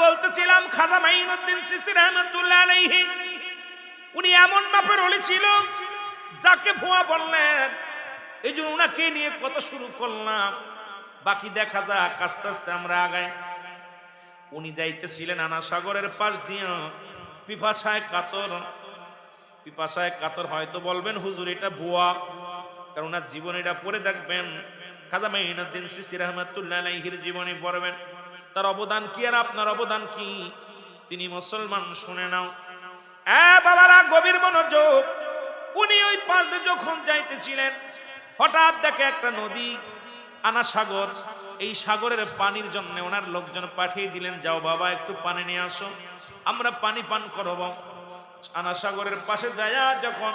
বলতেছিলাম, খাজা মাইনুদ্দিন সিস্তি রহমতুল্লাহ আলাইহি, উনি এমন মাপের অলি ছিল, যাকে ভুয়া বললেন। এই জন্য ওনাকে নিয়ে কথা শুরু করলাম। বাকি দেখা যাক, আস্তে আস্তে আমরা আগাই। উনি যাইতেছিলেন আনা সাগরের পাশ দিয়ে। পিপাসায় কাতর। পিপাসায় কাতর হয়তো বলবেন, হুজুর, এটা ভুয়া। কারণ ওনার জীবন এটা পড়ে দেখবেন। খাজা মাইনুদ্দিন সিস্তি রহমতুল্লাহ আলাইহির জীবনী পড়বেন। তার অবদান কি আর আপনার অবদান কি? তিনি মুসলমান, শুনে নাও। বাবারা, গভীর মনোযোগ। উনি ওই পাশে যখন যাইতেছিলেন, হঠাৎ দেখে একটা নদী আনা সাগর এই সাগরের পানির জন্য ওনার লোকজন পাঠিয়ে দিলেন, যাও বাবা, একটু পানি নিয়ে আসো। আমরা পানি পান করব। আনা সাগরের পাশে যায়া যখন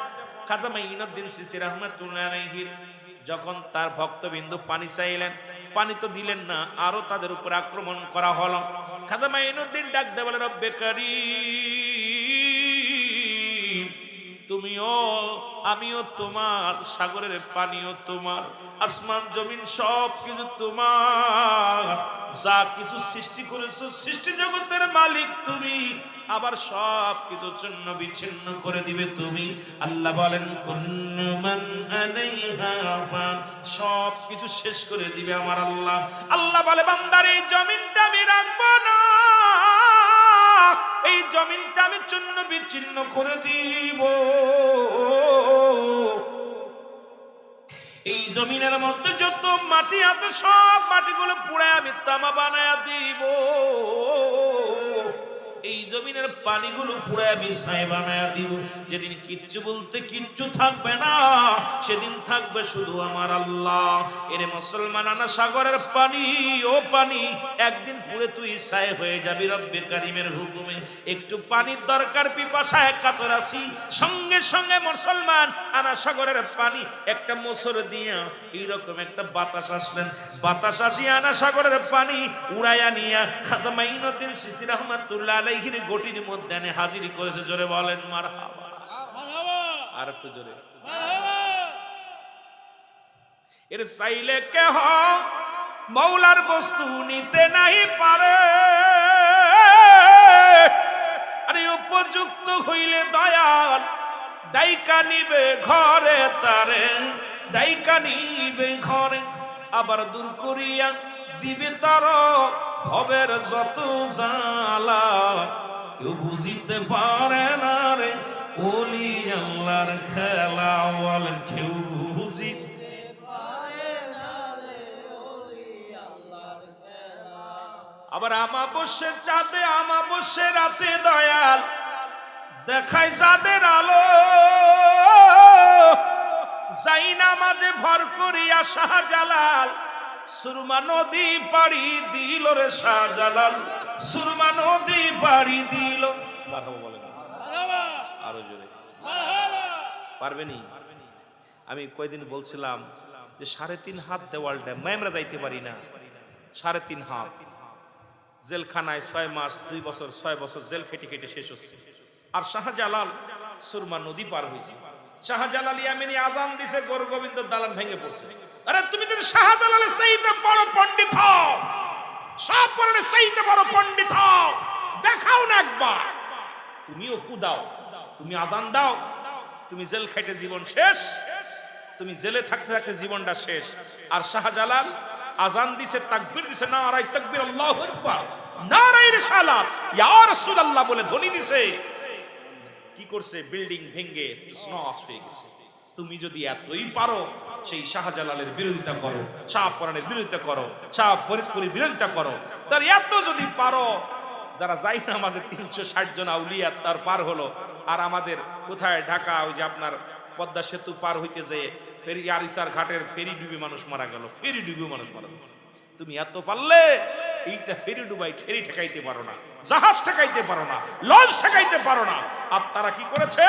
খাদামা ইনুদ্দিন সিস্তি রহমতুল্লাহ আলাইহির যখন তার ভক্তবিন্দু পানি চাইলেন, পানি তো দিলেন না, আরও তাদের উপর আক্রমণ করা হলো। ইনুদ্দিন ডাক দেওয়াল রব্বে তুমিও, আমিও তোমার, সাগরের পানিও তোমার, আসমান, জমিন সব কিছু তোমার। যা কিছু সৃষ্টি করেছ, সৃষ্টি জগতের মালিক তুমি। আবার সব কিছু জন্য বিচ্ছিন্ন করে দিবে তুমি। আল্লাহ বলেন। সব কিছু শেষ করে দিবে আমার আল্লাহ। আল্লাহ বলে, বান্দার, এই জমিনটা আমি রাখব না। এই জমিনটা আমি চূর্ণ বিচ্ছিন্ন করে দিব। এই জমিনের মধ্যে যত মাটি আছে, সব মাটিগুলো পুড়ে আমি তামা বানায়া দিব। পানিগুলো আমি ছাই বানায়া দিব যেদিন কিচ্ছু বলতে কিচ্ছু থাকবে না, সেদিন থাকবে শুধু আমার আল্লাহ। এরে মুসলমান আনা সাগরের পানি, ও পানি, একদিন পুরে তুই ছাই হয়ে যাবি রব্বে কারিমের হুকুমে। একটু পানির দরকার, পিপাসায় কাতর আছি। সঙ্গে সঙ্গে মুসলমান আনা সাগরের পানি, একটা মোসর দিয়া এইরকম একটা বাতাস আসলেন। বাতাস আসি আনা সাগরের পানি উড়াইয়া নিয়া খাদামাইনুদ্দিন সিস্তি রহমাতুল্লাহ আলাইহির গটির মধ্যে হাজিরি করেছে, জোরে বলেন মার আর একটু জোরে। এর চাইলে কেহ মৌলার বস্তু নিতে নাই পারে। আরে উপযুক্ত হইলে দয়াল, ডাইকা নিবে ঘরে তারে, ডাইকা নিবে ঘরে। আবার দূর করিয়া দিবে তার ভবের যত জালা কেউ বুঝিতে পারে না রে। ওলি আল্লাহর খেলা বলেন কেউ বুঝিতে আবার আমাবস্যে চাঁদে আমাবস্যে রাতে দয়াল দেখায় চাঁদের আলো। যাই না মাঝে ভর করিয়া শাহজালাল সুরমা নদী পাড়ি দিল রে শাহজালাল। সুরমা নদী পাড়ি দিল। বলে আরও জোরে। পারবেনি? আমি কয়দিন বলছিলাম যে সাড়ে তিন হাত দেওয়াল ড্যাম। আমরা যাইতে পারি না। সাড়ে তিন হাত। জেলখানায় ছয় মাস, দুই বছর, ছয় বছর জেল খেটে খেটে শেষ হচ্ছে। আর শাহজালাল সুরমা নদী পার হয়েছে। শাহজালাল ইয়ামিনী আজান দিছে গোর গোবিন্দ দালান ভেঙে পড়ছে। আরে তুমি যদি শাহজালালের সেইতে বড় পণ্ডিত হও সব পড়ে সেইতে বড় পণ্ডিত হও। দেখাও না একবার। তুমিও দাও। তুমি আজান দাও। তুমি জেল খাইতে জীবন শেষ। তুমি জেলে থাকতে থাকতে জীবনটা শেষ। আর শাহজালাল আজান দিছে, তাকবীর দিছে নারাই তাকবীর, আল্লাহু নারাই রিসালাত ইয়া রাসূলুল্লাহ বলে ধ্বনি দিছে। কি করছে? বিল্ডিং ভেঙে নষ্ট হয়ে গেছে। তুমি যদি এতই পারো, সেই শাহজালালের বিরোধিতা করো, শাহ পরানের বিরোধিতা করো, শাহ ফরিদপুরের বিরোধিতা করো। তার এত যদি পারো, যারা যাই না আমাদের তিনশো ষাট জন আউলিয়া তার পার হলো, আর আমাদের কোথায় ঢাকা, ওই যে আপনার পদ্মা সেতু পার হইতে যেয়ে ফেরি আরিসার ঘাটের ফেরি ডুবি মানুষ মারা গেল, ফেরি ডুবি মানুষ মারা গেছে। তুমি এত পারলে, এইটা ফেরি ডুবাই ফেরি ঠেকাইতে পারো না, জাহাজ ঠেকাইতে পারো না, লঞ্চ ঠেকাইতে পারো না। আর তারা কি করেছে?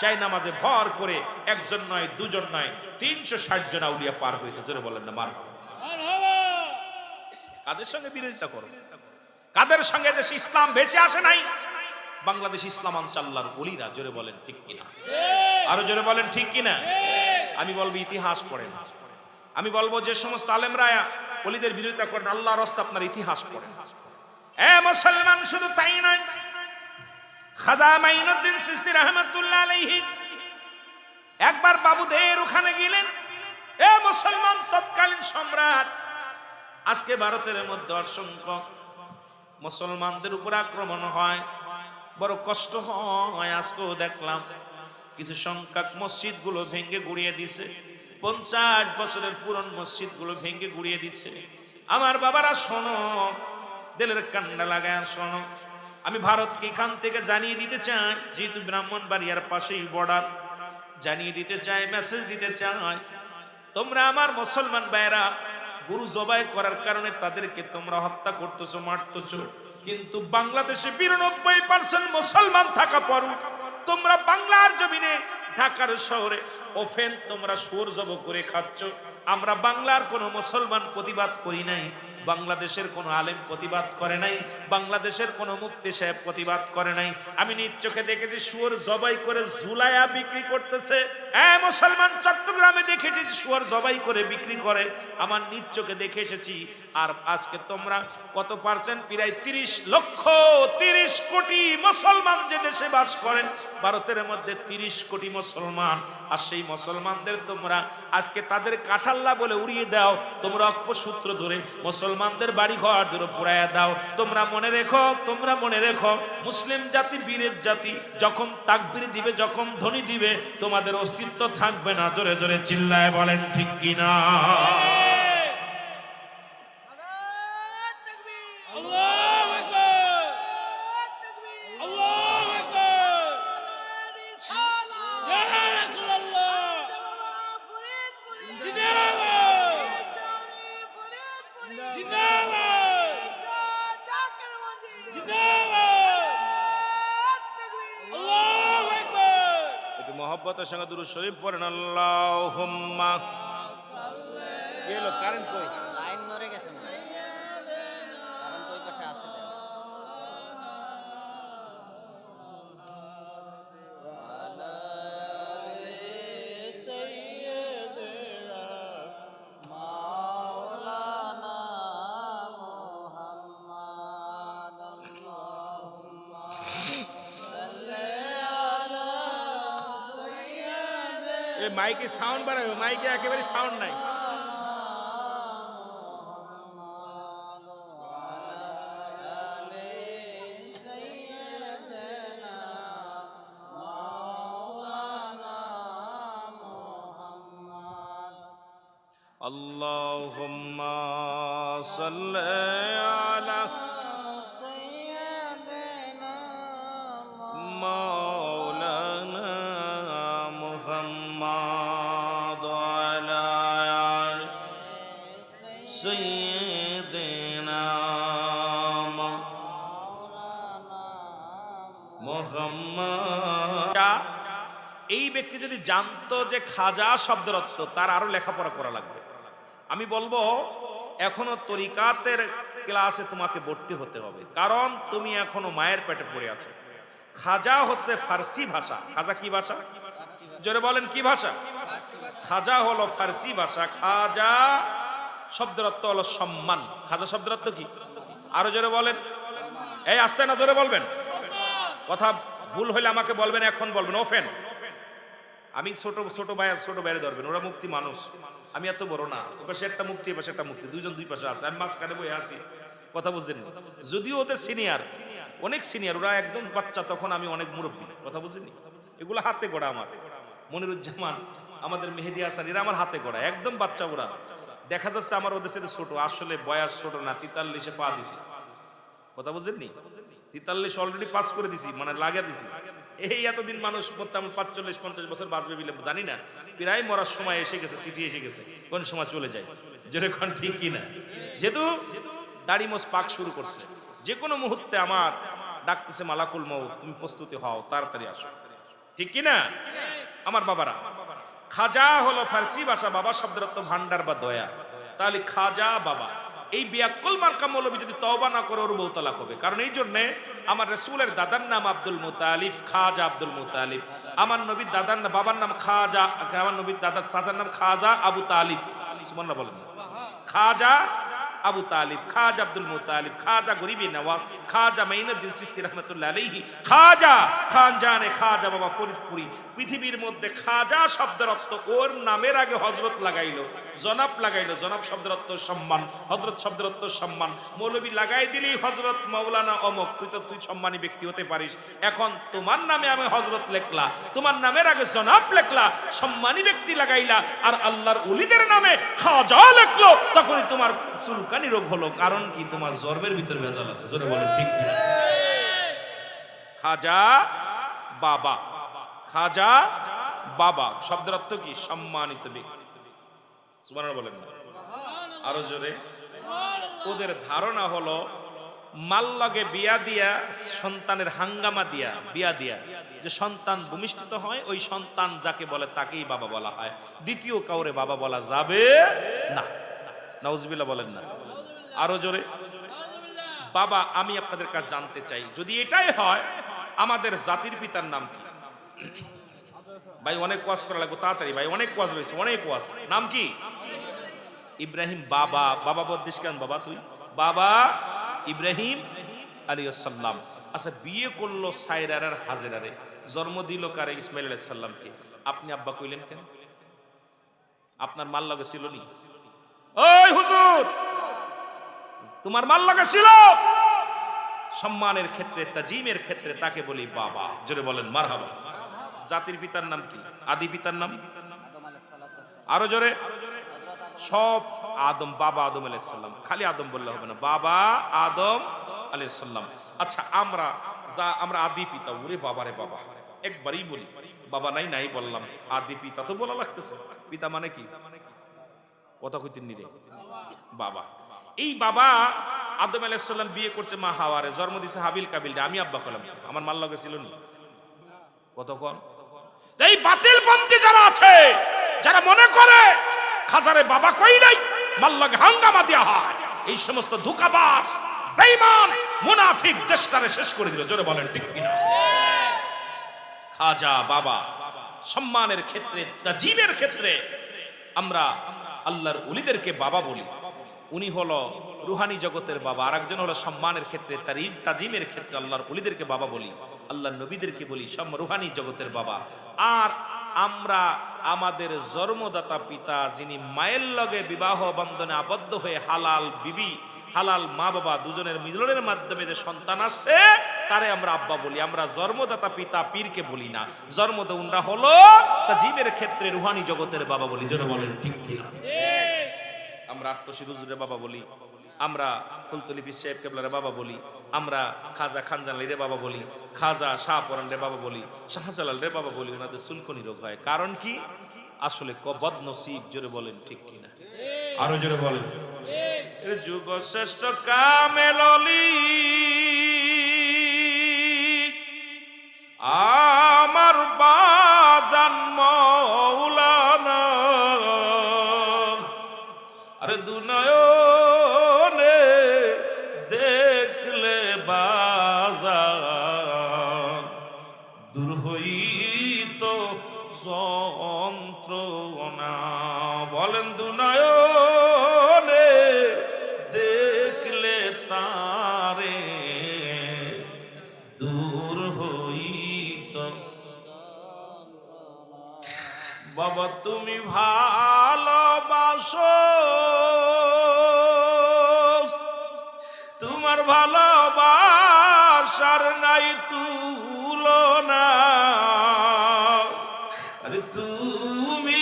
চাই নামাজে ভর করে, একজন নয়, দুজন নয়, তিনশো ষাট জন আউলিয়া পার হয়েছে, জোরে বলেন না, মার। কাদের সঙ্গে বিরোধিতা করো? কাদের সঙ্গে দেশে ইসলাম বেঁচে আসে নাই? বাংলাদেশ ইসলাম আঞ্চাল্লার বলিরা জোরে বলেন ঠিক কিনা? আরও জোরে বলেন ঠিক কিনা? আমি বলব ইতিহাস পড়েন। আমি বলব যে সমস্ত আলেমরা অলিদের বিরোধিতা করেন আল্লাহ রস্তা আপনার ইতিহাস পড়েন। এ মুসলমান, শুধু তাই নয় খাদা মাইনুদ্দিন সিস্তি রহমতুল্লাহ আলাইহি। একবার বাবুদের ওখানে গেলেন, এ মুসলমান তৎকালীন সম্রাট, আজকে ভারতের মধ্যে অসংখ্য মুসলমানদের উপর আক্রমণ হয়, বড় কষ্ট হয়, আজকেও দেখলাম কিছু সংখ্যক মসজিদগুলো ভেঙে গুড়িয়ে দিছে, পঞ্চাশ বছরের পুরন মসজিদগুলো ভেঙে গুড়িয়ে দিছে। আমার বাবারা, শোনো, দিলের কান্না লাগায়, শোনো আমি ভারতকে এখান থেকে জানিয়ে দিতে চাই, যেহেতু ব্রাহ্মণ বাড়িয়ার পাশেই বর্ডার, জানিয়ে দিতে চাই মেসেজ দিতে চাই, তোমরা আমার মুসলমান ভাইরা গুরু জবাই করার কারণে তাদেরকে তোমরা হত্যা করতেছো, মারতেছো। কিন্তু বাংলাদেশে বিরানব্বই পার্সেন্ট মুসলমান থাকা পরও তোমরা বাংলার জমিনে, ঢাকার শহরে ওফেন তোমরা সুর জব করে খাচ্ছ। আমরা বাংলার কোনো মুসলমান প্রতিবাদ করি নাই। বাংলাদেশের কোনো আলেম প্রতিবাদ করে নাই, বাংলাদেশের কোনো মুক্তি সাহেব প্রতিবাদ করে নাই। আমি নিজ চোখে দেখেছি শুয়োর জবাই করে জুলাইয়া বিক্রি করতেছে। হ্যাঁ মুসলমান চট্টগ্রামে দেখেছি শুয়োর জবাই করে বিক্রি করে। আমার নিজ চোখে দেখে এসেছি। আর আজকে তোমরা কত পার্সেন্ট? প্রায় তিরিশ লক্ষ তিরিশ কোটি মুসলমান যে দেশে বাস করেন ভারতের মধ্যে তিরিশ কোটি মুসলমান। আর সেই মুসলমানদের তোমরা আজকে তাদের কাঠাল্লা বলে উড়িয়ে দাও। তোমরা অক্ষসূত্র ধরে মুসলমানদের বাড়ি ঘর দুটো পুরাইয়া দাও। তোমরা মনে রেখো, তোমরা মনে রেখো, মুসলিম জাতি বীরের জাতি, যখন তাকবির দিবে, যখন ধনী দিবে, তোমাদের অস্তিত্ব থাকবে না। জোরে জোরে চিল্লায় বলেন ঠিক কিনা? মহব্বতের সঙ্গে দুরু শরীফ পড়েন। আল্লাহ গেল কারেন্ট কই? মাইকে সাউন্ড বাড়াবে মাইকে একেবারে সাউন্ড নাই اللهم صل على জানতো যে খাজা শব্দের অর্থ, তার আরও লেখাপড়া করা লাগবে। আমি বলব, এখনও তরিকাতের ক্লাসে তোমাকে ভর্তি হতে হবে। কারণ তুমি এখনও মায়ের পেটে পড়ে আছো। খাজা হচ্ছে ফার্সি ভাষা। খাজা কি ভাষা? জোরে বলেন, কি ভাষা? খাজা হলো ফার্সি ভাষা। খাজা শব্দের অর্থ হলো সম্মান। খাজা শব্দের অর্থ কি? আরও জোরে বলেন। এই, আসতে না, জোরে বলবেন? কথা ভুল হলে আমাকে বলবেন, এখন বলবেন। ওফেন। আমি ছোট ছোট ভাই ছোট বাইরে ধরবেন, ওরা মুক্তি মানুষ। আমি এত বড় না ও পাশে একটা মুক্তি, এ পাশে একটা মুক্তি, দুইজন দুই পাশে আছে, আমি মাঝখানে বই আছি, কথা বুঝছেন যদিও ওদের সিনিয়র অনেক সিনিয়র ওরা একদম বাচ্চা, তখন আমি অনেক মুরব্বী, কথা বুঝিনি এগুলো হাতে গড়া আমার, মনিরুজ্জামান, আমাদের মেহেদি হাসান, এরা আমার হাতে গড়া, একদম বাচ্চা ওরা। দেখা যাচ্ছে আমার ওদের সাথে ছোট, আসলে বয়স ছোট না তিতাল্লিশে পা দিছি। কথা বুঝেননি? তেতাল্লিশ অলরেডি পাস করে দিছি মানে লাগিয়ে দিছি। এই এতদিন মানুষ মরতাম পাঁচচল্লিশ, পঞ্চাশ বছর বাঁচবে বলে জানি না। প্রায় মরার সময় এসে গেছে সিটি এসে গেছে, কোন সময় চলে যায়। যেরকম ঠিক কি না? যেহেতু দাড়ি মোস পাক শুরু করছে, যে কোনো মুহূর্তে আমার ডাকতেছে মালাকুল মৌ তুমি প্রস্তুতি হও, তাড়াতাড়ি আসো। ঠিক কি না? আমার বাবারা, খাজা হলো ফার্সি ভাষা, বাবা শব্দের অর্থ ভান্ডার বা দয়া। তাহলে খাজা বাবা এই বিয়াক্কল মার্কা মৌলবী যদি তওবা না করে, ওর বউ তালাক হবে। কারণ এই জন্যে আমার রসুলের দাদার নাম আব্দুল মুতালিফ খাজা আব্দুল মুতালিফ আমার নবীর দাদার বাবার নাম খাজা, আমার নবীর দাদার চাচার নাম খাজা আবু তালিফ সুবহানাল্লাহ বলেন খাজা আবু তালিফ খাজা আব্দুল মুতালিফ খাজা গরিবি নওয়াজ, খাজা মাইনুদ্দিন সিস্তি রহমতুল্লাহ আলাইহি, খাজা খানজানে খাজা বাবা ফরিদপুরি পৃথিবীর মধ্যে খাজা শব্দের অর্থ ওর নামের আগে হজরত লাগাইলো, জনাব লাগাইলো, জনাব শব্দের অর্থ সম্মান হজরত শব্দের অর্থ সম্মান। মৌলবী লাগাই দিলেই হজরত মাওলানা অমক, তুই তো, তুই সম্মানী ব্যক্তি হতে পারিস। এখন তোমার নামে আমি হজরত লেখলা, তোমার নামের আগে জনাব লেখলা, সম্মানী ব্যক্তি লাগাইলা, আর আল্লাহর উলিদের নামে খাজা লেখলো, তখনই তোমার চুলকানি রোগ হলো। কারণ কি? তোমার জর্মের ভিতরে ভেজাল আছে। জোরে বলেন, ঠিক খাজা বাবা। খাজা বাবা, শব্দের অর্থ কি? সম্মানিত আরও জোরে। ওদের ধারণা হলো মাল্লগে বিয়া দিয়া, সন্তানের হাঙ্গামা দিয়া, বিয়া দিয়া যে সন্তান ভূমিষ্ঠিত হয়, ওই সন্তান যাকে বলে তাকেই বাবা বলা হয়। দ্বিতীয় কাউরে বাবা বলা যাবে না। নাউজবিল্লাহ বলেন না। আরও জোরে। বাবা, আমি আপনাদের কাছে জানতে চাই। যদি এটাই হয়, আমাদের জাতির পিতার নাম কি? ভাই অনেক ওয়াজ করা লাগবে তাড়াতাড়ি ভাই অনেক ওয়াজ রয়েছে অনেক ওয়াজ। নাম কি? ইব্রাহিম বাবা বাবা বদ্দিস কেন বাবা তুই? বাবা ইব্রাহিম আলিয়াল্লাম আচ্ছা বিয়ে করল সাইরার আর হাজেরারে জন্ম দিল কারে ইসমাইল আলাইসাল্লামকে আপনি আব্বা কইলেন কেন? আপনার মাল লাগে ছিল নি? ওই হুজুর! তোমার মাল লাগা ছিল! সম্মানের ক্ষেত্রে তাজিমের ক্ষেত্রে তাকে বলি বাবা। জোরে বলেন মারহাবা। জাতির পিতার নাম কি? আদি পিতার নাম? আরও জোরে। সব আদম, বাবা আদম আলাইসাল্লাম খালি আদম বললে হবে না। বাবা আদম আলাইসাল্লাম আচ্ছা আমরা যা, আমরা আদি পিতা। ওরে বাবারে বাবা। একবারই বলি, বাবা নাই নাই বললাম। আদি পিতা তো বলা লাগতেছে। পিতা মানে কি? কথা কইতেন নিরে বাবা। এই বাবা আদম আলাইসাল্লাম বিয়ে করছে মা হাওয়ারে জন্ম দিছে হাবিল কাবিল আমি আব্বা কলাম আমার মাল লগে ছিল নি? কতক্ষণ এই বাতিল পন্থী যারা আছে, যারা মনে করে খাজারে বাবা কই নাই, মাল্লাকে হাঙ্গামা দেওয়া হয়। এই সমস্ত ধোকাবাস বেঈমান, মুনাফিক দেশটারে শেষ করে দিল। জোরে বলেন ঠিক কিনা? খাজা বাবা, সম্মানের ক্ষেত্রে, তাজিমের ক্ষেত্রে আমরা আল্লাহর উলিদেরকে বাবা বলি। উনি হলো রুহানি জগতের বাবা আর একজন হলো সম্মানের ক্ষেত্রে তারিফ, তাজিমের ক্ষেত্রে আল্লাহর উলিদেরকে বাবা বলি, আল্লাহর নবীদেরকে বলি সম রুহানি জগতের বাবা। আর আমরা আমাদের জন্মদাতা পিতা যিনি মায়ের লগে বিবাহ বন্ধনে আবদ্ধ হয়ে হালাল বিবি, হালাল মা বাবা দুজনের মিলনের মাধ্যমে যে সন্তান আছে তারে আমরা আব্বা বলি। আমরা জন্মদাতা পিতা পীরকে বলি না। জন্মদৌনরা হলো তা জীবের ক্ষেত্রে রুহানি জগতের বাবা বলি। যেন বলেন, ঠিক কিনা? আমরা আট্টসি হুজুরের বাবা বলি আমরা ফুলতলি পীর সাহেব কেবলারের বাবা বলি আমরা খাজা খানজান রে বাবা বলি খাজা শাহ পরান রে বাবা বলি শাহজালাল রে বাবা বলি ওনাদের সুলকনি রোগ হয়। কারণ কি? আসলে কবদ নসিব জোরে বলেন ঠিক কিনা? আরও জোরে বলেন। এর যুগ শ্রেষ্ঠ কামেললি আমার বাজান তুমি ভালোবাসো। তোমার ভালোবাসার নাই তুলনা। আরে তুমি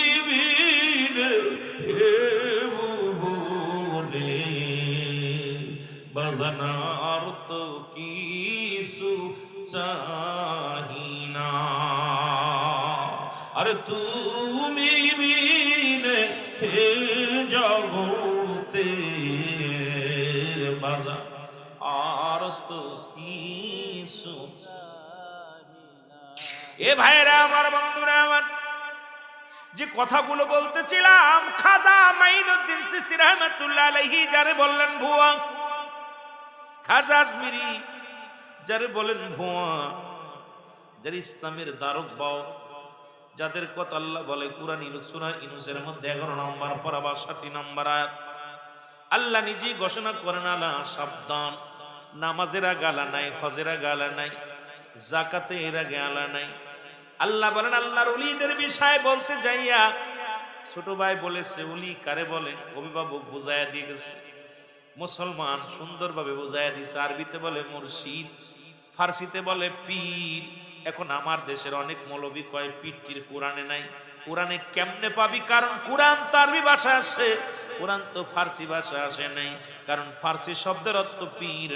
বাজানার তো কিছু চাহিনা। আরে তুমি হে জগতে বাজা। আর তো কিছু এ ভাইরা আমার বন্ধুরা, আমার যে কথাগুলো বলতেছিলাম, খাদা মাইনুদ্দিন সিস্তি রহমতুল্লাহ আলাইহি, যারে বললেন ভুয়া। খাজা আজমিরি, যারে বলেন ভুয়া। যার ইসলামের জারক বাও যাদের কথা আল্লাহ বলে, কুরআন ইনুসুরা ইনুসের মধ্যে এগারো নম্বর পরাবা ষাটটি নম্বর আয়াত। আল্লাহ নিজেই ঘোষণা করেন আলা সাবধান, নামাজেরা গালা নাই, হজেরা গালা নাই জাকাতে এরা গালা নাই। আল্লাহ বলেন, আল্লাহর উলিদের বিষয় বলতে যাইয়া, ছোট ভাই বলেছে উলি কারে বলে? অভিভাবক বুঝাইয়া দিয়ে গেছে। মুসলমান সুন্দরভাবে বুঝাইয়া দিছে, আরবিতে বলে মুর্শিদ, ফার্সিতে বলে পীর। এখন আমার দেশের অনেক মৌলবী কয় পীরটির কোরআনে নাই। কোরআনে কেমনে পাবি? কারণ কোরআন তো আরবি ভাষা আসে। কোরআন তো ফার্সি ভাষা আসে নাই। কারণ ফার্সি শব্দের অর্থ পীর।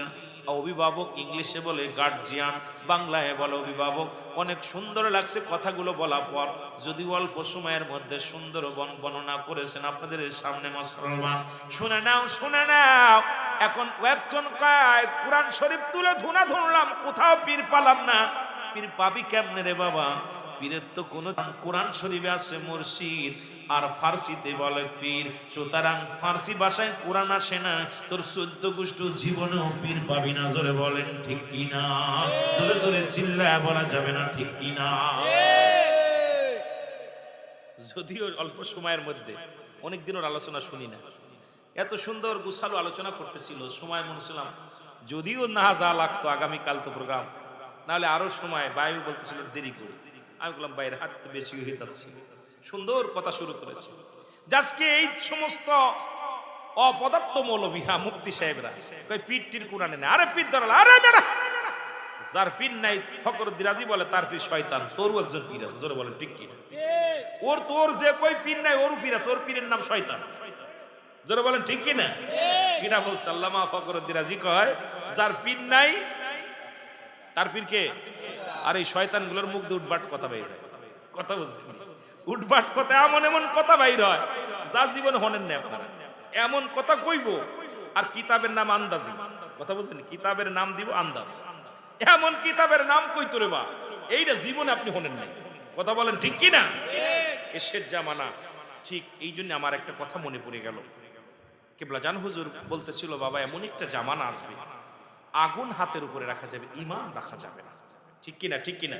অভিভাবক ইংলিশে বলে গার্জিয়ান বাংলায় বলে অভিভাবক। অনেক সুন্দর লাগছে কথাগুলো বলার পর। যদি অল্প সময়ের মধ্যে সুন্দর বর্ণনা করেছেন আপনাদের সামনে মুসলমান। শুনে নাও শুনে নাও। এখন ওয়েবটন কায়, কোরআন শরীফ তুলে ধুনা ধরলাম, কোথাও পীর পালাম না। পীর পাবি কেমনে রে বাবা? পীরের তো কোন কোরআন শরীফে আছে, মুর্শিদ। আর ফার্সিতে বলে পীর, সুতরাং ফার্সি ভাষায় কোরআন আসে না। তোর চোদ্দ গোষ্ঠ জীবনেও পীর পাবি না, জোরে বলেন ঠিক কিনা? জোরে জোরে চিল্লায় বলা যাবে না, ঠিক কিনা? যদিও অল্প সময়ের মধ্যে অনেক দিনের আলোচনা শুনি না। এত সুন্দর গুছালো আলোচনা করতেছিল, সময় মনে ছিলাম যদিও না যা লাগতো, আগামীকাল তো প্রোগ্রাম। নাহলে আরও সময় বায়ু বলতেছিল দেরি করে। আমি বললাম বাইরের হাত তো বেশি হয়ে যাচ্ছে। সুন্দর কথা শুরু করেছে। আজকে এই সমস্ত অপদার্থ মৌলবিহা মুক্তি সাহেবরা কই পিঠ টির কোরআনে না আরে পিঠ ধরাল আরে বেড়া! যার ফির নাই ফকর দিরাজি বলে তার ফির শয়তান। তোরও একজন পীর আছে জোরে বলেন ঠিক কি? ওর তোর যে কই ফির নাই ওর ফির আছে ওর পীরের নাম শয়তান। জোরে বলেন ঠিক কি না? কিনা বলছে আল্লামা ফকর দিরাজি কয় যার ফির নাই তার পীর কে? আর এই শয়তানগুলোর মুখ দিয়ে উঠবাট কথা বাইর হয়। কথা বুঝছেন? উঠবাট কথা এমন এমন কথা বাইর হয়, যার জীবনে হনেন না আপনারা। এমন কথা কইব, আর কিতাবের নাম আন্দাজি কথা বুঝছেন? কিতাবের নাম দিব আন্দাজ। এমন কিতাবের নাম কই তোরে বা? এইটা জীবনে আপনি হনেন নাই। কথা বলেন ঠিক কি না? এসের জামানা। ঠিক এই জন্য আমার একটা কথা মনে পড়ে গেল। কেবলা জান হুজুর, বলতেছিল, বাবা, এমন একটা জামানা আসবে আগুন হাতের উপরে রাখা যাবে ইমান রাখা যাবে না। ঠিক কিনা ঠিক কিনা?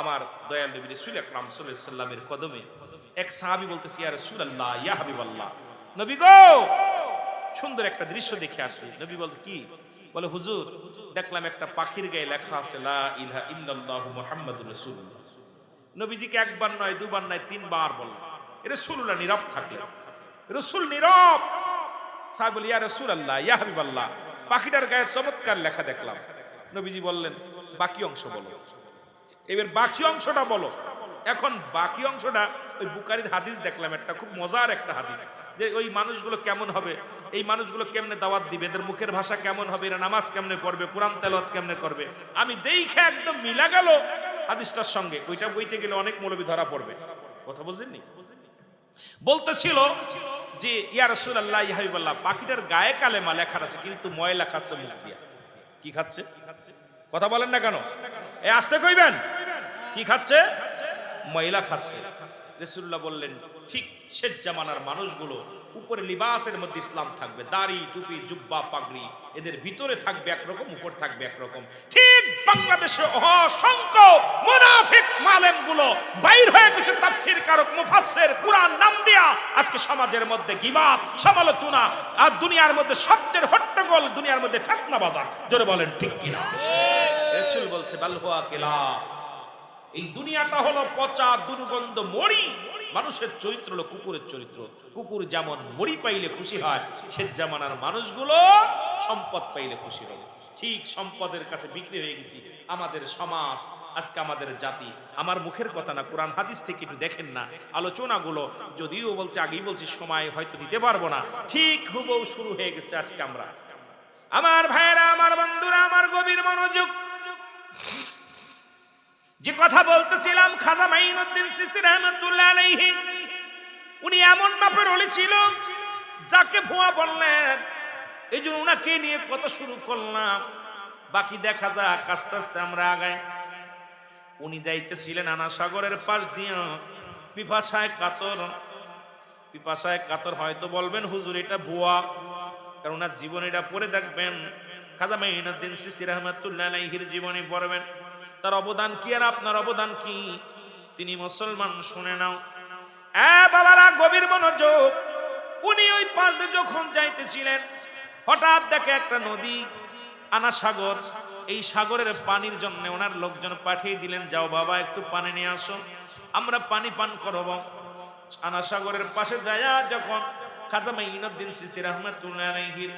আমার দয়াল নবী রাসূল আকরাম সাল্লামের কদমে এক সাহাবী বলতেছে, ইয়া রাসূলুল্লাহ, ইয়া হাবিবাল্লাহ। নবী গো, সুন্দর একটা দৃশ্য দেখে আসি নবী বলতে কি? বলে, হুজুর, দেখলাম একটা পাখির গায়ে লেখা আছে, লা ইলাহা ইল্লাল্লাহু মুহাম্মাদুর রাসূলুল্লাহ। নবীজিকে একবার নয়, দুবার নয়, তিনবার বলল রাসূলুল্লাহ নীরব থাকলেন রাসূল নীরব! সাহেব বলি, ইয়া রাসূলুল্লাহ, ইয়া হাবিবাল্লাহ। পাখিটার গায়ে চমৎকার লেখা দেখলাম। নবীজি বললেন, বাকি অংশ বলো। এবার বাকি অংশটা বলো। এখন বাকি অংশটা ওই বুকারির হাদিস দেখলাম, একটা খুব মজার একটা হাদিস। যে ওই মানুষগুলো কেমন হবে, এই মানুষগুলো কেমনে দাওয়াত দিবে, এদের মুখের ভাষা কেমন হবে, এরা নামাজ কেমনে পড়বে, কোরআন তেলাওয়াত কেমনে করবে। আমি দেখে একদম মিলা গেল হাদিসটার সঙ্গে। ওইটা বইতে গেলে অনেক মৌলবী ধরা পড়বে। কথা বুঝেননি? বলতেছিল যে, ইয়া আল্লাহ ইয়া হাবিবাল্লাহ, পাখিটার গায়ে কালেমা লেখা আছে, কিন্তু ময়লা খাচ্ছে মুখ দিয়া। কি খাচ্ছে? কথা বলেন না কেন? এ, আসতে কইবেন? কি খাচ্ছে? ময়লা খাচ্ছে। রসুল্লাহ বললেন, ঠিক শেষ জামানার মানুষগুলো উপরে লিবাসের মধ্যে ইসলাম থাকবে, দাড়ি, টুপি, জুব্বা, পাগড়ি, এদের ভিতরে থাকবে একরকম, উপর থাকবে একরকম। ঠিক বাংলাদেশে অসংখ্য মুনাফিক মালেমগুলো বাইর হয়ে গেছে তাফসীর কারক, মুফাসসির, কুরআন, নাম দিয়া। আজকে সমাজের মধ্যে গিবাত সমালোচনা, আর দুনিয়ার মধ্যে সবচেয়ে হট্টগোল দুনিয়ার মধ্যে ফেতনা বাজার। জোরে বলেন, ঠিক কিনা? রাসূল বলছে বালহুয়া কিলা? এই দুনিয়াটা হলো পচা দুর্গন্ধ মরি মানুষের চরিত্র হলো কুকুরের চরিত্র। কুকুর যেমন মরি পাইলে খুশি হয় সে জামানার মানুষগুলো সম্পদ পাইলে খুশি হবে। ঠিক সম্পদের কাছে বিক্রি হয়ে গেছি। আমাদের সমাজ, আজকে আমাদের জাতি, আমার মুখের কথা না, কোরআন হাদিস থেকে একটু দেখেন না। আলোচনাগুলো যদিও বলছে, আগেই বলছি, সময় হয়তো দিতে পারব না। ঠিক হুবহু শুরু হয়ে গেছে আজকে আমরা। আমার ভাইয়েরা, আমার বন্ধুরা, আমার গভীর মনোযোগ। যে কথা বলতেছিলাম খাজা মাইনুদ্দিন সিস্তি রহমতুল্লাহ আলাইহি, উনি এমন মাপের অলি ছিল, যাকে ভুয়া বললেন, এই জন্য উনাকে নিয়ে কথা শুরু করলাম, বাকি দেখা যাক, আস্তে আস্তে আমরা আগাই। উনি যাইতেছিলেন আনা সাগরের পাশ দিয়ে, পিপাসায় কাতর। পিপাসায় কাতর হয়তো বলবেন, হুজুর, এটা ভুয়া। কারণ ওনার জীবন এটা পড়ে দেখবেন, খাজা মাইনুদ্দিন সিস্তি রহমতুল্লাহ আলাইহির জীবনী পড়বেন। তার অবদান কি আর আপনার অবদান কি? তিনি মুসলমান, শুনে নাও। বাবারা, গভীর মনোযোগ। উনি ওই পাশ দিয়ে যখন যাইতেছিলেন, হঠাৎ দেখে একটা নদী আনা সাগর এই সাগরের পানির জন্য ওনার লোকজন পাঠিয়ে দিলেন, যাও বাবা, একটু পানি নিয়ে আসো। আমরা পানি পান করব। আনা সাগরের পাশে যায়া যখন খাদামা ইনুদ্দিন সিস্তি রহমতুল্লাহ আলাইহির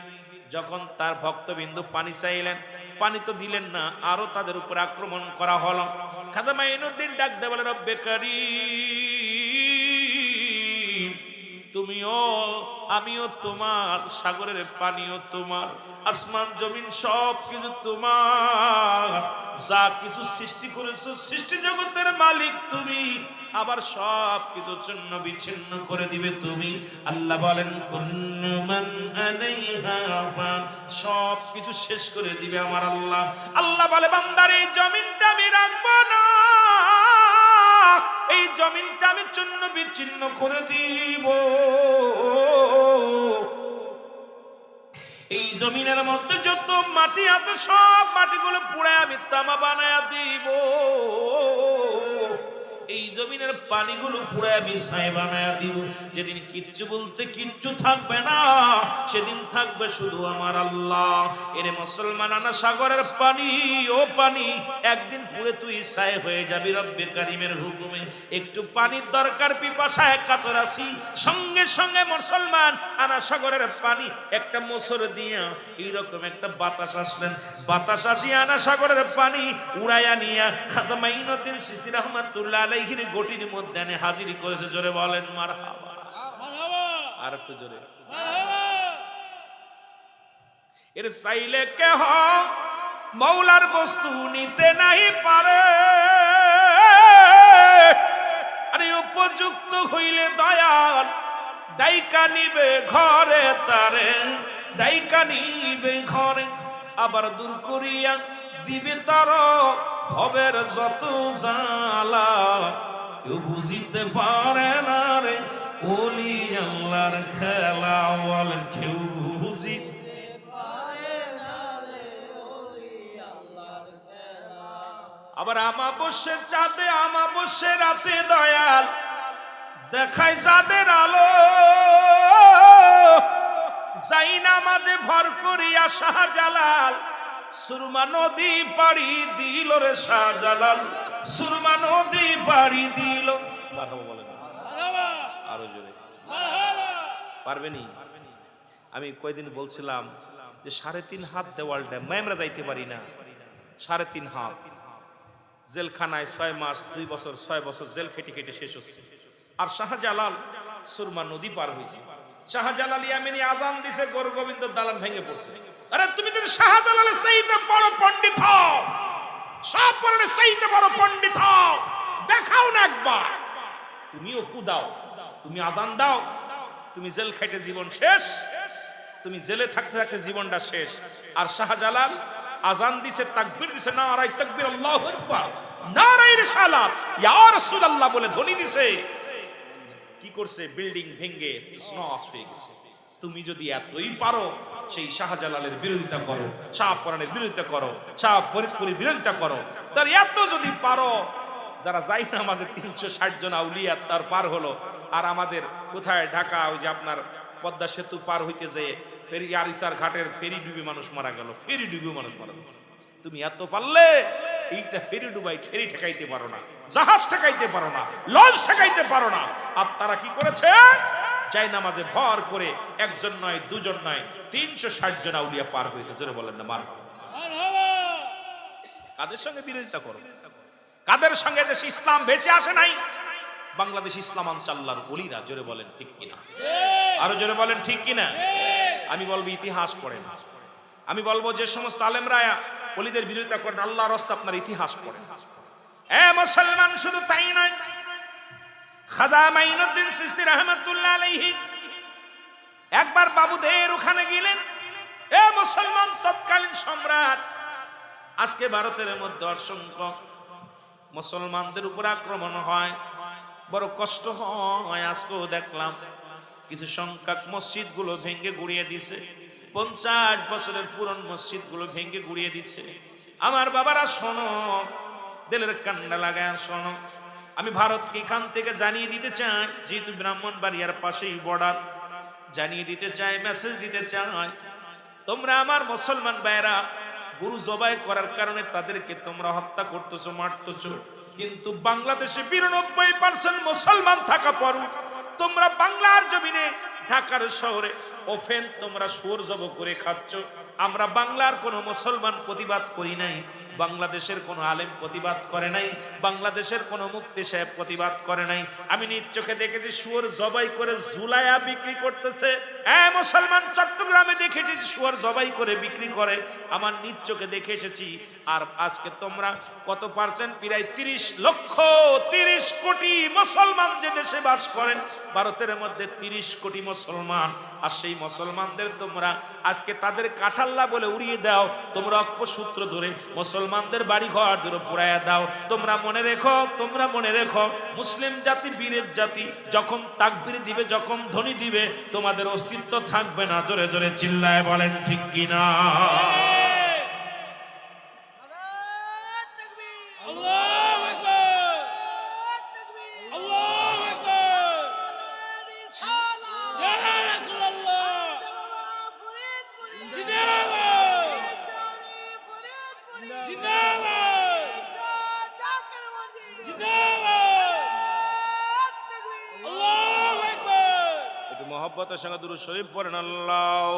যখন তার ভক্তবিন্দু পানি চাইলেন, পানি তো দিলেন না, আরও তাদের উপর আক্রমণ করা হলো। খাদামা ইনুদ্দিন ডাক দে বলে রব্বে কারীম, তুমিও, আমিও তোমার, সাগরের পানিও তোমার, আসমান, জমিন সব কিছু তোমার। যা কিছু সৃষ্টি করেছ, সৃষ্টি জগতের মালিক তুমি। আবার সব কিছুর জন্য বিচ্ছিন্ন করে দিবে তুমি। আল্লাহ বলেন সব কিছু শেষ করে দিবে আমার আল্লাহ। আল্লাহ বলে, বান্দার, এই জমিনটা আমি রাখব না। এই জমিনটা আমি চূর্ণ বিচ্ছিন্ন করে দিব। এই জমিনের মধ্যে যত মাটি আছে, সব মাটিগুলো পুড়ে আমি তামা বানায়া দিব। জমিনের পানিগুলো পুড়ে আমি ছাই দিব। যেদিন কিচ্ছু বলতে কিচ্ছু থাকবে না, সেদিন থাকবে শুধু আমার আল্লাহ। এরে মুসলমান আনা সাগরের পানি, ও পানি, একদিন পুরে তুই ছাই হয়ে যাবি রব্বে কারিমের হুকুমে। একটু পানির দরকার, পিপাসায় কাতর আছি। সঙ্গে সঙ্গে মুসলমান আনা সাগরের পানি, একটা মোসর দিয়া এইরকম একটা বাতাস আসলেন। বাতাস আসি আনা সাগরের পানি উড়াইয়া নিয়া খাদমা ইনউদ্দিন সিস্তি রহমাতুল্লাহ আলাইহির গটির মধ্যে আনে হাজিরি করেছে জোরে বলেন মার আর একটু জোরে। এর চাইলে কেহ মৌলার বস্তু নিতে নাই পারে। আরে উপযুক্ত হইলে দয়াল ডাইকা নিবে ঘরে তারে ডাইকা নিবে ঘরে। আবার দূর করিয়া দিবে তার ভবের যত জালা কেউ বুঝিতে পারে না রে, ওলি আল্লাহর খেলা বলেন কেউ বুঝিতে আবার আমাবস্যের চাঁদে আমাবস্যের রাতে দয়াল দেখায় চাঁদের আলো। যাই না মাঝে ভর করিয়া শাহজালাল সুরমা নদী পাড়ি দিল রে শাহজালাল। সুরমা নদী পাড়ি দিল। আরও জোরে। পারবেনি? আমি কয়দিন বলছিলাম যে সাড়ে তিন হাত দেওয়ালটা ম্যামরা যাইতে পারি না। সাড়ে তিন হাত। জেলখানায় ছয় মাস, দুই বছর, ছয় বছর জেল খেটে কেটে শেষ হচ্ছে। আর শাহজালাল সুরমা নদী পার হয়েছে। শাহজালাল ইয়ামিনী আজান দিছে গোর গোবিন্দ দালান ভেঙে পড়ছে। আরে তুমি যদি শাহজালালের সেইতে বড় পণ্ডিত হও সব পড়ে সেইতে বড় পণ্ডিত হও। দেখাও না একবার। তুমিও ফু দাও। তুমি আজান দাও। তুমি জেল খাইতে জীবন শেষ। তুমি জেলে থাকতে থাকতে জীবনটা শেষ। আর শাহজালাল আজান দিছে, তাকবীর দিছে নারাই তাকবীর, আল্লাহু নারাই রিসালাত ইয়া রাসূলুল্লাহ বলে ধ্বনি দিছে। কি করছে? বিল্ডিং ভেঙে নস হয়ে গেছে। তুমি যদি এতই পারো, সেই শাহজালালের বিরোধিতা করো, শাহ পরাণের বিরোধিতা করো, শাহ ফরিদপুরের বিরোধিতা করো। তার এত যদি পারো, যারা যাই না আমাদের তিনশো ষাট জন আউলিয়া তার পার হলো, আর আমাদের কোথায় ঢাকা, ওই যে আপনার পদ্মা সেতু পার হইতে যেয়ে ফেরি আরিসার ঘাটের ফেরি ডুবি মানুষ মারা গেল, ফেরি ডুবিও মানুষ মারা গেছে। তুমি এত পারলে, এইটা ফেরি ডুবাই ফেরি ঠেকাইতে পারো না, জাহাজ ঠেকাইতে পারো না, লঞ্চ ঠেকাইতে পারো না। আর তারা কি করেছে? চাই নামাজে ভর করে, একজন নয়, দুজন নয়, তিনশো ষাট জন আউলিয়া পার হয়েছে। জোরে বলেন না, মার। কাদের সঙ্গে বিরোধিতা করো? কাদের সঙ্গে দেশে ইসলাম বেঁচে আসে নাই? বাংলাদেশ ইসলাম আনচাল্লার বলিরা জোরে বলেন ঠিক কিনা? আরও জোরে বলেন ঠিক কিনা? আমি বলব ইতিহাস পড়েন। আমি বলব যে সমস্ত আলেমরা অলিদের বিরোধিতা করেন আল্লাহ রস্ত আপনার ইতিহাস পড়েন। এ মুসলমান, শুধু তাই নয় খাদা মাইনুদ্দিন একবার বাবুদের ওখানে গেলেন, এ মুসলমান তৎকালীন সম্রাট, আজকে ভারতের মধ্যে অসংখ্য মুসলমানদের উপর আক্রমণ হয়, বড় কষ্ট হয়, আজকেও দেখলাম কিছু সংখ্যক মসজিদগুলো ভেঙে গুড়িয়ে দিছে, পঞ্চাশ বছরের পুরন মসজিদগুলো ভেঙে গুড়িয়ে দিছে। আমার বাবারা, শোনো, দিলের কান্না লাগায়, শোনো আমি ভারতকে এখান থেকে জানিয়ে দিতে চাই, যেহেতু ব্রাহ্মণ বাড়িয়ার পাশেই বর্ডার জানিয়ে দিতে চাই মেসেজ দিতে চাই, তোমরা আমার মুসলমান ভাইরা গুরু জবাই করার কারণে তাদেরকে তোমরা হত্যা করতেছো, মারতেছো। কিন্তু বাংলাদেশে বিরানব্বই পার্সেন্ট মুসলমান থাকা পরও তোমরা বাংলার জমিনে, ঢাকার শহরে ওফেন তোমরা সুর জব করে খাচ্ছ। আমরা বাংলার কোনো মুসলমান প্রতিবাদ করি নাই। বাংলাদেশের কোনো আলেম প্রতিবাদ করে নাই, বাংলাদেশের কোনো মুক্তি সাহেব প্রতিবাদ করে নাই। আমি নিজ চোখে দেখেছি শুয়োর জবাই করে জুলাইয়া বিক্রি করতেছে। হ্যাঁ মুসলমান চট্টগ্রামে দেখেছি শুয়োর জবাই করে বিক্রি করে। আমার নিজ চোখে দেখে এসেছি। আর আজকে তোমরা কত পার্সেন্ট? প্রায় তিরিশ লক্ষ, তিরিশ কোটি মুসলমান যে দেশে বাস করেন, ভারতের মধ্যে তিরিশ কোটি মুসলমান। আর সেই মুসলমানদের তোমরা আজকে তাদের কাঠাল্লা বলে উড়িয়ে দাও। তোমরা অক্ষসূত্র ধরে মুসলমানদের বাড়ি ঘর দূর পুরাইয়া দাও। তোমরা মনে রেখো, তোমরা মনে রেখো, মুসলিম জাতি বীরের জাতি, যখন তাকবির দিবে, যখন ধ্বনি দিবে, তোমাদের অস্তিত্ব থাকবে না। জোরে জোরে চিল্লায় বলেন ঠিক কিনা? মহব্বতের সঙ্গে দুরু শরীফ পড়েন। আল্লাহ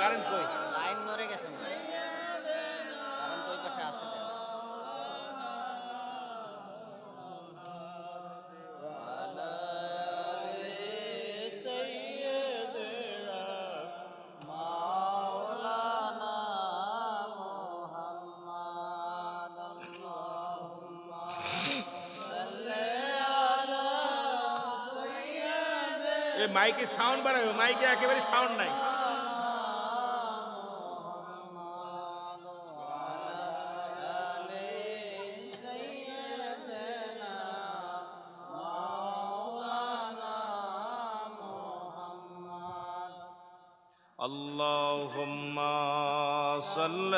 কারেন্ট কই? সাইয়্যিদিনা এই মাইকে সাউন্ড বাড়াবে মাইকে একেবারে সাউন্ড নাই اللهم صل